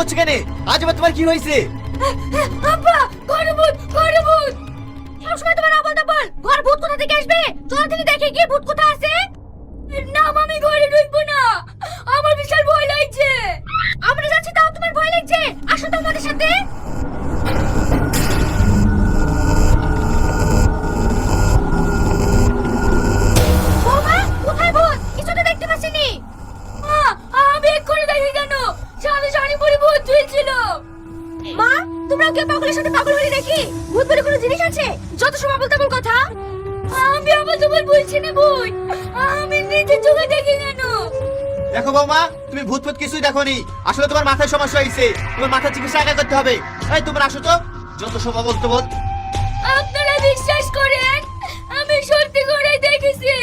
করছ কেন? আজ আবার তোমার কি হয়েছে? আব্বা! দেখো বৌমা, তুমি ভূত ফুত কিছুই দেখোনি। আসলে তোমার মাথায় সমস্যা হয়েছে। তোমার মাথার চিকিৎসা আগে করতে হবে। এই, তোমরা আসো তো। যত সময় বলতে বল। আপনারা বিশ্বাস করেন, আমি সত্যি করে দেখেছি।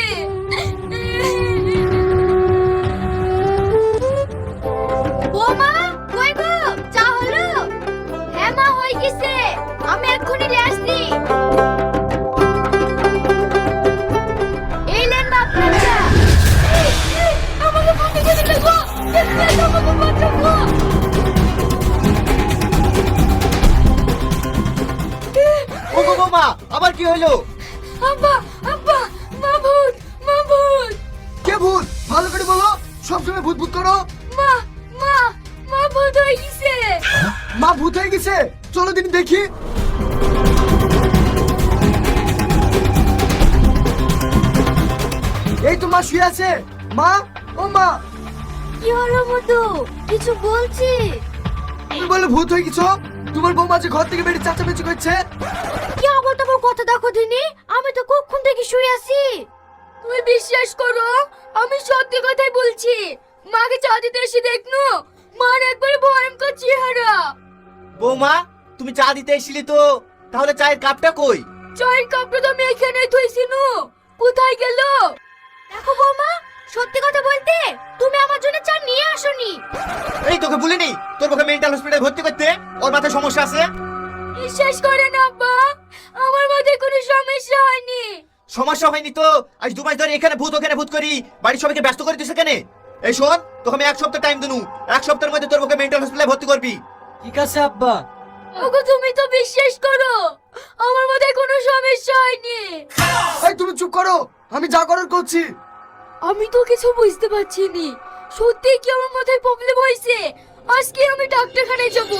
মা ভূত হয়ে গেছে। চলো দিন দেখি। এই তো মা শুয়ে আছে। মা ও মা। কি হলো মধু কিছু বলছি? তুমি বলে ভূত হয়ে গেছো? তোমার বৌমা যে ঘর থেকে বেরিয়ে চাচামেচি করছে। কি আবল তাবল কথা দেখো দিনি? আমি তো কখন থেকে শুয়ে আছি? তুমি বিশ্বাস করো আমি সত্যি কথাই বলছি। মাকে চা দিতে এসে দেখনু মার একবারে ভয়ঙ্কর চেহারা। বৌমা তুমি চা দিতে এসেছিলি তো তাহলে চায়ের কাপটা কই? চায়ের কাপটা তো আমি এখানে থইছি নু কোথায় গেল? দেখো বৌমা সত্যি কথা বলতে তুমি আমার জন্য চা নিয়ে আসোনি। এই তোকে বলিনি তোর মুখে মেন্টাল হসপিটালে ভর্তি করতে ওর মাথায় সমস্যা আছে? বিশ্বাস করেন আব্বা আমার মাথায় কোনো সমস্যা হয়নি। সমস্যা হয়নি তো আজ দু মাস ধরে এখানে ভূত ওখানে ভূত করি বাড়ির সবাইকে ব্যস্ত করে দিছে কেন? এই শোন তোকে আমি এক সপ্তাহ টাইম দিনু এক সপ্তাহের মধ্যে তোর মুখে মেন্টাল হসপিটালে ভর্তি করবি। ঠিক আছে আব্বা। ওগো তুমি তো বিশ্বাস করো আমার মাথায় কোনো সমস্যা হয়নি। এই তুমি চুপ করো আমি যা করার করছি। আমি তো কিছু বুঝতে পারছি নি। সত্যি কি আমার মাথায় প্রবলেম হয়েছে? আজকে আমি ডাক্তারখানায় যাব।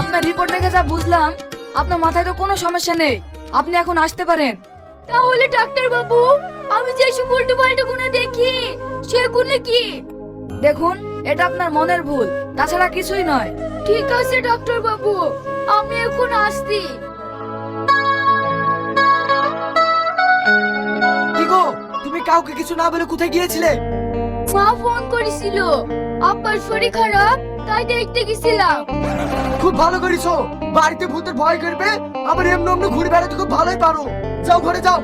আপনার রিপোর্ট দেখে যা বুঝলাম আপনার মাথায় তো কোনো সমস্যা নেই। আপনি এখন আসতে পারেন। তাহলে ডাক্তার বাবু আমি যে সব উল্টো পাল্টা গুলো দেখি সেগুলো কি? দেখুন এটা আপনার মনের ভুল তাছাড়া কিছুই নয়। ঠিক আছে ডাক্তার বাবু আমি এখন আসছি। কি গো তুমি কাউকে কিছু না বলে কোথায় গিয়েছিলে? মা ফোন করেছিল আব্বার শরীর খারাপ তাই দেখতে গেছিলাম। খুব ভালো করেছ বাড়িতে ভূতের ভয় করবে আবার এমনি এমনি ঘুরে বেড়াতে খুব ভালোই পারো। যাও ঘরে যাও।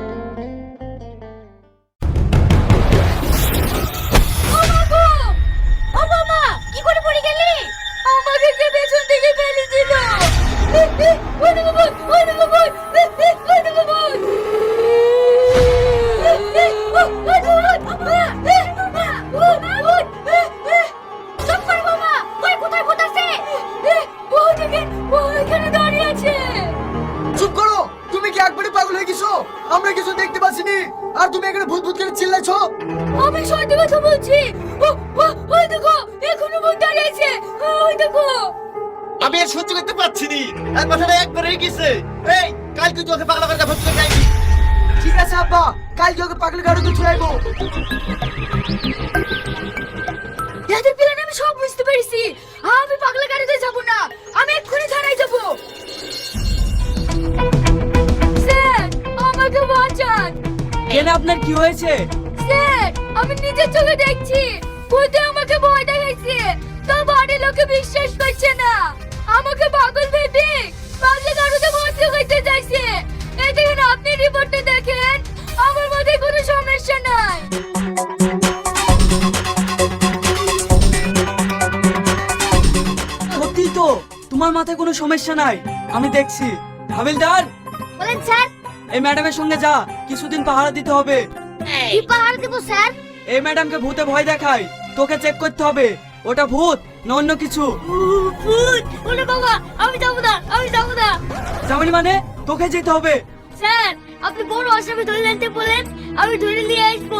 আমি সত্যি কথা বলছি। ও, ও, ওই দেখো এখনও ভূত দাঁড়িয়ে আছে ওই দেখো। আমি আর সহ্য করতে পারছি নি এক মাথাটা একবার গেছে। এই কালকে তোকে পাগলা করে ভর্তি করে যাইবি ঠিক আছে আব্বা। কাল ওকে পাগল গাড়িতে ছুড়াইবো এদের প্ল্যান আমি সব বুঝতে পেরেছি। আমি পাগলা গাড়িতে যাব না। আমি এক্ষুনি থানায় যাব। স্যার আমাকে বাঁচান। কেন আপনার কি হয়েছে? স্যার আমি নিজের চোখে দেখছি। ভূতে আমাকে ভয় দেখাইছে। তো বাড়ির লোকে বিশ্বাস করছে না। আমাকে পাগল ভেবে পাগলা গাড়িতে ভর্তি করতে চাইছে। এই দেখেন আপনি রিপোর্টে দেখেন। আমার মধ্যে কোনো সমস্যা নাই। সত্যি তো তোমার মাথায় কোনো সমস্যা নাই। আমি দেখছি। হাবিলদার? বলেন স্যার। এই ম্যাডামের সঙ্গে যা কিছুদিন পাহারা দিতে হবে। কি পাহাড় দেবো স্যার। এই ম্যাডামকে ভূতে ভয় দেখায়। তোকে চেক করতে হবে। ওটা ভূত না অন্য কিছু। ভূত! ওরে বাবা আমি যাব না আমি যাব না। যাবনি মানে? তোকে যেতে হবে। স্যার আপনি বড় আসামি ধরে আনতে বলেন আমি ধরে নিয়ে আসব।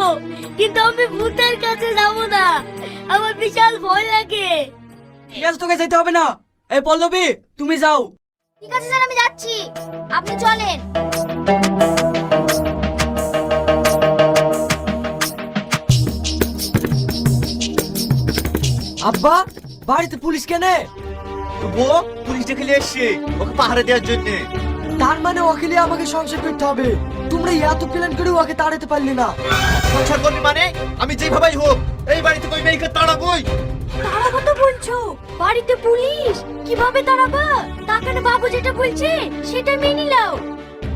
কিন্তু আমি ভূতের কাছে যাব না। আমার বিশাল ভয় লাগে। ঠিক আছে তোকে যেতে হবে না। এই পল্লবী তুমি যাও। ঠিক আছে স্যার আমি যাচ্ছি। আপনি চলেন। আব্বা বাড়িতে পুলিশ কেনে? ও পুলিশ ডেকে নিয়ে এসছে ওকে পাহারা দেওয়ার জন্য। তার মানে ওকে আমাকে সংসার করতে হবে। তোমরা এত প্ল্যান করে ওকে তাড়াতে পারলে না। সংসার করবি মানে? আমি যেভাবেই হোক এই বাড়িতে কই মেয়েকে তাড়াবই। তারা কত বলছো? বাড়িতে পুলিশ? কীভাবে তাড়াবা? তাকে বাবু যেটা বলছে সেটা মেনে নিলাও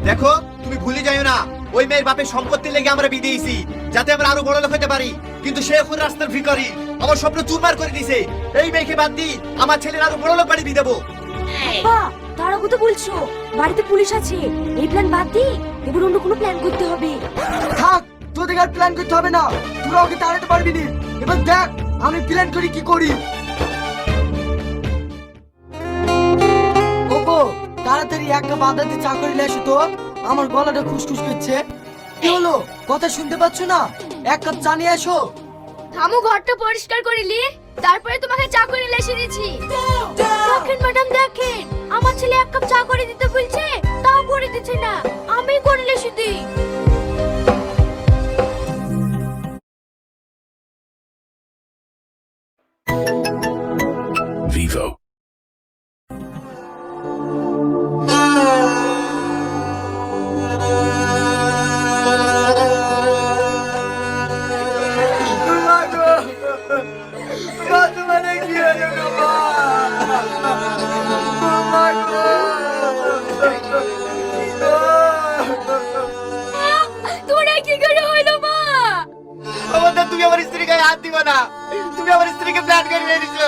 দেখো তুমি ভুলে যাও না ওই মেয়ের বাপের সম্পত্তি লেগে আমরা বিদেইছি যাতে আমরা আরও বড় লোক হতে পারি। কিন্তু সে এখন রাস্তার ভিখারি। আমার স্বপ্ন চুরমার করে দিছে। এই মেয়েকে বাদ দি আমার ছেলের আরও বড় লোক বাড়ি দিয়ে দেবো। বাবা তারা কত বলছো? বাড়িতে পুলিশ আছে। এই প্ল্যান বাদ দি এবার অন্য কোনো প্ল্যান করতে হবে। থাক তোদের আর প্ল্যান করতে হবে না। তোরা ওকে তাড়াতে পারবি না। এবার দেখ আমি প্ল্যান করি কি করি। ওগো তাড়াতাড়ি একটা বাদাতে চা করে এসো তো। আমার গলাটা খুশখুশ করছে। কি হলো? কথা শুনতে পাচ্ছ না? এক কাপ চা নিয়ে এসো। থামো ঘরটা পরিষ্কার করিলি তারপরে তোমাকে চা করে লেসে দিয়েছি দেখেন ম্যাডাম দেখেন, আমার ছেলে এক কাপ চা করে দিতে বলছে তাও করে দিচ্ছে না। আমি করে এসে দিই। Vivo. না। তুমি আমার স্ত্রীকে প্ল্যান করে দিয়েছ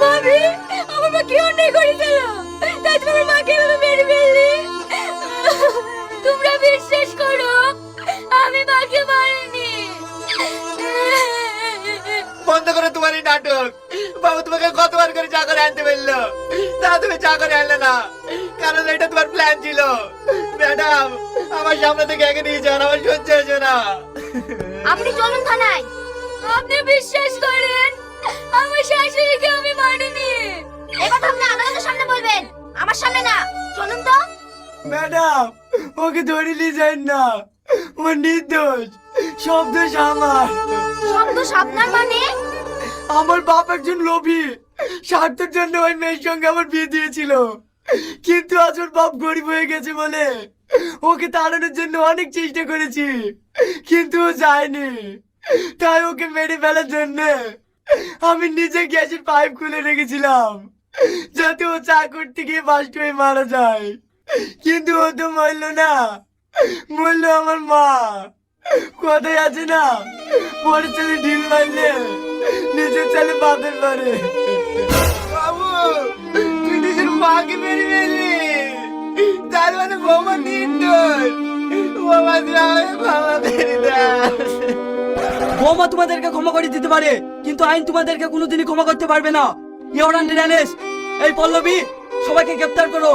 ভাবি আমার মা কি অন্যায় করেছিল? তাই তোমার মাকে এভাবে মেরে ফেললি? তোমরা বিশ্বাস করো আমি মাকে মারিনি। বন্ধ করো তোমার এই নাটক। বাবু তোমাকে কতবার করে চা করে আনতে বলল? তা তুমি চা করে আনলে না। কারণ এটা তোমার প্ল্যান ছিল। ম্যাডাম আমার সামনে থেকে একে নিয়ে যান আমার সহ্য হয়েছে না। আপনি চলুন থানায়। আপনি বিশ্বাস করেন? আমার শাশুড়িকে আমি মারিনি এই কথা আপনি আদালতের সামনে বলবেন। আমার সামনে না। চলুন তো। ম্যাডাম ওকে ধরে নিয়ে যান না। ও নির্দোষ। সব দোষ আমার। শব্দ সাবধান মানে? আমার বাপ একজন লোভী। স্বার্থের জন্য ওই মেয়ের সঙ্গে আমার বিয়ে দিয়েছিল। কিন্তু আজ ওর বাপ গরিব হয়ে গেছে বলে ওকে তাড়ানোর জন্য অনেক চেষ্টা করেছি, কিন্তু ও যায়নি। তাই ওকে মেরে ফেলার জন্য আমি নিজে গ্যাসের পাইপ খুলে রেখেছিলাম, যাতে ও চা করতে গিয়ে বাস্ট হয়ে মারা যায়। কিন্তু ও তো মরল না, মরল আমার মা। কোথায় আছে না পরে ছেলে ঢিল মারলে নিজের ছেলে বাদের পারে বাবু, তুই নিজের মাকে মেরে ফেললি। তার মানে বৌমা নির্দোষ বৌমা ক্ষমা করে বৌমা তোমাদেরকে ক্ষমা করে দিতে পারে, কিন্তু আইন তোমাদেরকে কোনোদিনই ক্ষমা করতে পারবে না। ইওর আন্ডার এই পল্লবী, সবাইকে গ্রেপ্তার করো।